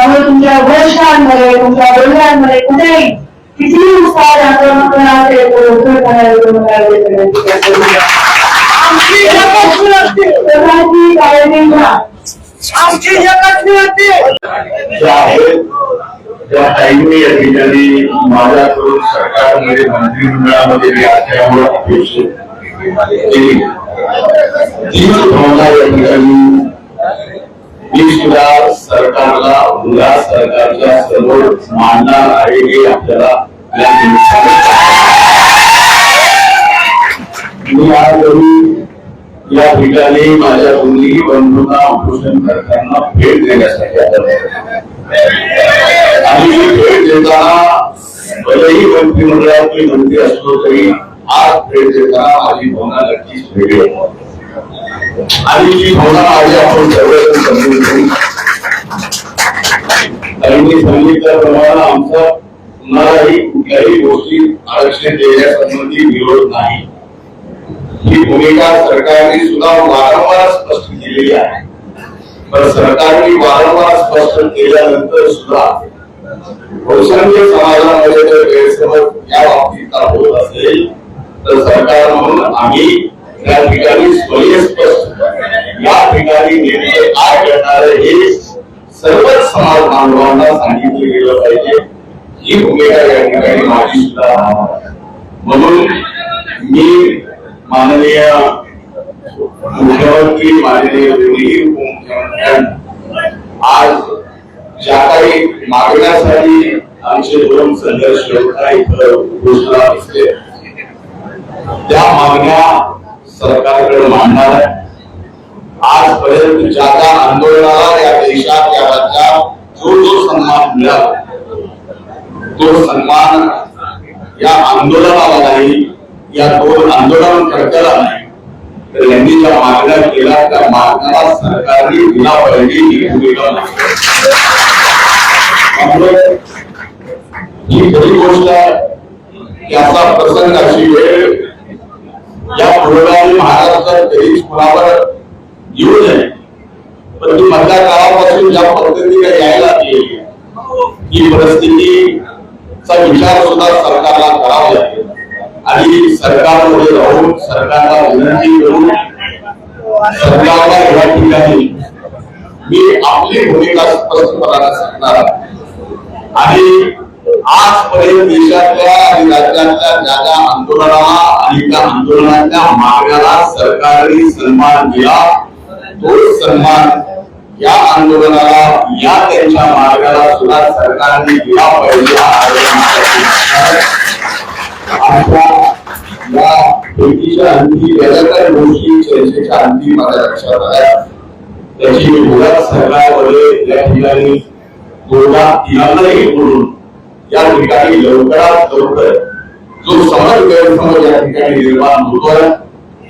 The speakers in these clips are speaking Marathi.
त्यामुळे तुमच्या घोषणांमध्ये तुमच्या बोलण्यामध्ये कुठेही कितीही उत्साह दाखवणं असेल तर उत्तर करायला तुम्हाला विनंती करते. सर्वांची काळजी घ्या आमची एकच विनंती ज्या आहेत त्या ताईंनी या ठिकाणी माझ्याकडून सरकारमध्ये मंत्रिमंडळामध्ये मी असल्यामुळे अपेक्षित केली तीच भावना या ठिकाणी सुद्धा सरकारला, मुला सरकारच्या समोर मांडणार आहे हे आपल्याला मी आज या भेट देण्यासाठी भेट देताना मंत्री आज भेट देताना माझी भावना. आणि जी भावना माझी आपण सर्वजण समजून घेऊ त्यांनी सांगितल्याप्रमाणे आमचा कुणालाही कुठल्याही गोष्टी आरक्षण देण्यासंबंधी विरोध नाही. ही भूमिका सरकारने सुद्धा वारंवार स्पष्ट केलेली आहे. पण सरकारने वारंवार स्पष्ट केल्यानंतर सुद्धा बहुसंख्य समाजामध्ये जर गैरसमज या बाबतीत होत असेल तर सरकार म्हणून आम्ही या ठिकाणी स्वयंस्पष्ट या ठिकाणी नेमके काय करणार हे सर्वच समाज बांधवांना सांगितलं गेलं पाहिजे ही भूमिका या ठिकाणी माझी सुद्धा आहे. म्हणून मी माननीय मुख्यमंत्री माननीय दोन्ही उपमुख्यमंत्र्यांना आज ज्या काही मागण्यासाठी आमचे दोन संघर्ष घोषणा असते त्या मागण्या सरकारकडे मांडणार आहे. आजपर्यंत ज्या ज्या आंदोलनाला या देशात या राज्यात जो जो सन्मान मिळाला तो सन्मान या आंदोलनाला नाही या दोन आंदोलनकर्त्याला नाही तर यांनी ज्या मागण्या केल्या त्या मागण्याला सरकारने दिला पाहिजे ही ही खरी गोष्ट आहे की प्रसंग अशी वेळ या पुढे महाराष्ट्रात कधीच कुणावर येऊ नये. पण ती काळापासून ज्या पद्धतीने यायला लागली ही परिस्थितीचा विचार सुद्धा सरकारला करावा लागेल. आणि सरकारमध्ये राहून सरकारला विनंती करून सरकारला या ठिकाणी मी आपली भूमिका स्पष्टपणाने सांगणार आणि आजपर्यंत देशातल्या आणि राज्यातल्या ज्या ज्या आंदोलनाला आणि त्या आंदोलनाच्या मागण्याला सरकारने सन्मान दिला. तो सन्मान या आंदोलनाला या त्यांच्या मार्गाला सुद्धा सरकारने दिला पाहिजे या भेटीच्या अंती वेगळ्या गोष्टी चर्चेच्या अंती माझ्या लक्षात आल्या. त्याची मी सरकारमध्ये या ठिकाणी तिघांनाही बोलून या ठिकाणी लवकरात लवकर जो समाज गैरसमज या ठिकाणी निर्माण होतोय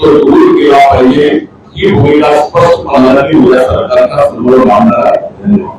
तो दूर केला पाहिजे. ही भूमिका स्पष्टपणाने उद्या सरकारच्या समोर मांडणार आहे. धन्यवाद.